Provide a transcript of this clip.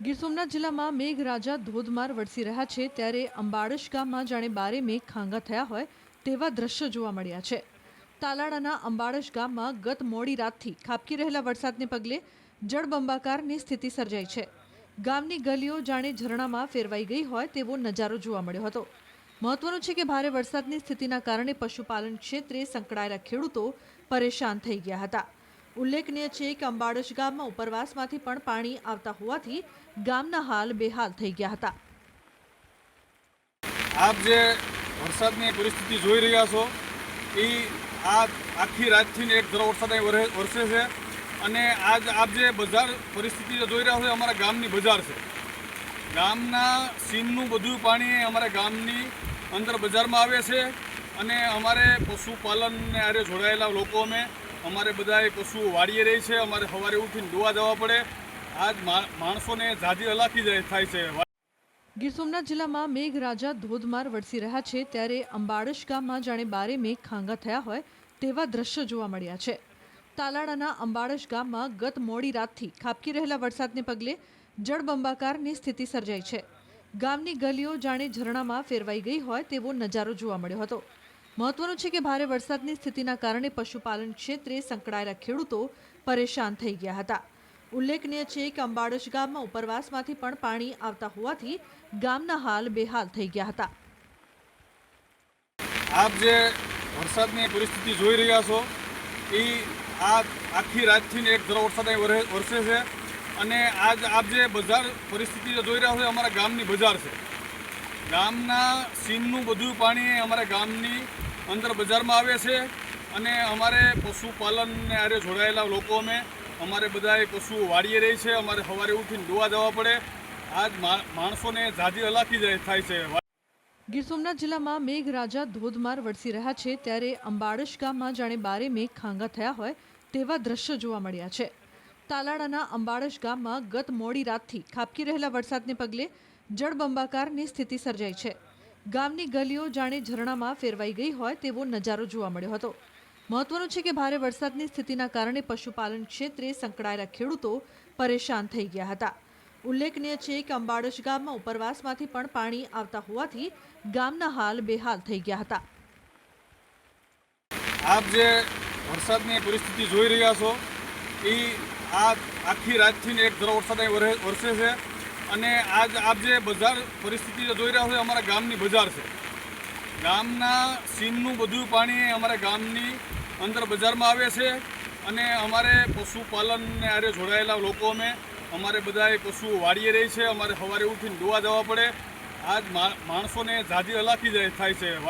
ગીર સોમનાથ જિલ્લામાં મેઘરાજા ધોધમાર વરસી રહ્યા છે ત્યારે અંબાડશ ગામમાં જાણે બારે મેઘ ખાંગા થયા હોય તેવા દ્રશ્યો જોવા મળ્યા છે. તાલાળાના અંબાડશ ગામમાં ગત મોડી રાતથી ખાબકી રહેલા વરસાદને પગલે જળબંબાકારની સ્થિતિ સર્જાઈ છે. ગામની ગલીઓ જાણે ઝરણામાં ફેરવાઈ ગઈ હોય તેવો નજારો જોવા મળ્યો હતો. મહત્વનું છે કે ભારે વરસાદની સ્થિતિના કારણે પશુપાલન ક્ષેત્રે સંકળાયેલા ખેડૂતો પરેશાન થઈ ગયા હતા. ઉલ્લેખનીય છે કે અંબાડશ ગામમાં ઉપરવાસમાંથી પણ પાણી આવતા હોવાથી ગામના હાલ બેહાલ થઈ ગયા હતા. આપ જે વરસાદની પરિસ્થિતિ જોઈ રહ્યા છો, એ આ આખી રાતથી એક ધરો વરસાદ વરસે છે અને આજ આપ જે બજાર પરિસ્થિતિ જોઈ રહ્યા છો અમારા ગામની બજાર છે. ગામના સીમનું બધું પાણી અમારા ગામની અંદર બજારમાં આવે છે અને અમારે પશુપાલનને આરે જોડાયેલા લોકો અમે અમારે બધાએ પશુઓ વાળીએ રહી છે, અમારે સવારે ઉઠીને દોવા જવા પડે. આજ માણસોને ઝાઝી હલાકી જાય, થાય છે. ગીર સોમનાથ જિલ્લામાં મેઘરાજા ધોધમાર વરસી રહ્યા છે, ત્યારે અંબાડશ ગામમાં જાણે બારે મેઘ ખાંગા થયા હોય તેવા દ્રશ્યો જોવા મળ્યા છે. તાલાળાના અંબાડશ ગામમાં ગત મોડી રાતથી ખાબકી રહેલા વરસાદને પગલે જળબંબાકારની સ્થિતિ સર્જાઈ છે. ગામની ગલીઓ જાણે ઝરણામાં ફેરવાઈ ગઈ હોય તેવો નજારો જોવા મળ્યો હતો. મહત્વનું છે કે ભારે વરસાદની સ્થિતિના કારણે પશુપાલન ક્ષેત્રે સંકળાયેલા ખેડૂતો પરેશાન થઈ ગયા હતા. ઉલ્લેખનીય છે કે અંબાડશ ગામમાં ઉપરવાસમાંથી પણ પાણી આવતા હોવાથી ગામના હાલ બેહાલ થઈ ગયા હતા. આપ જે વરસાદની પરિસ્થિતિ જોઈ રહ્યા છો, એ આ આખી રાતથી એક ધરો વરસાદ અહીં વરે- વરસે છે અને આજ આપ જે બજાર પરિસ્થિતિ જોઈ રહ્યા છો અમારા ગામની બજાર છે. ગામના સીમનું બધું પાણી અમારા ગામની અંદર બજારમાં આવે છે અને અમારે પશુપાલનને આરે જોડાયેલા લોકો અમે. અમારે બધાએ પશુ વાળીએ રહી છે. અમારે સવારે ઉઠીને દોવા જવા પડે. આજ માણસોને જાજી હલાકી જાય થાય છે. ગીર સોમનાથ જિલ્લામાં મેઘરાજા ધોધમાર વરસી રહ્યા છે ત્યારે અંબાડશ ગામમાં જાણે બારે મેઘ ખાંગા થયા હોય તેવા દ્રશ્યો જોવા મળ્યા છે. તાલાડાના અંબાડશ ગામમાં ગત મોડી રાતથી ખાબકી રહેલા વરસાદને પગલે જળબંબાકારની સ્થિતિ સર્જાઈ છે. ગામની ગલીઓ જાણે ઝરણામાં ફેરવાઈ ગઈ હોય તેવો નજારો જોવા મળ્યો હતો. મહત્વનું છે કે ભારે વરસાદની સ્થિતિના કારણે પશુપાલન ક્ષેત્રે સંકળાયેલા ખેડૂતો પરેશાન થઈ ગયા હતા. ઉલ્લેખનીય છે કે અંબાડશ ગામમાં ઉપરવાસમાંથી પણ પાણી આવતા હોવાથી ગામના હાલ બેહાલ થઈ ગયા હતા. આપ જે વરસાદની પરિસ્થિતિ જોઈ રહ્યા છો એ આ આખી રાતથી એક ધારો વરસાદ વરસે છે. અને આજ આપ જે બજાર પરિસ્થિતિ જોઈ રહ્યા હોય, અમારા ગામની બજાર છે. ગામના સીમનું બધું પાણી અમારા ગામની અંદર બજારમાં આવે છે અને અમારે પશુપાલનને આરે જોડાયેલા લોકો અમે, અમારે બધાએ પશુઓ વાળીએ રહી છે, અમારે સવારે ઉઠીને દોવા જવા પડે. આજ માણસોને જાજી હલાકી જાય થાય છે.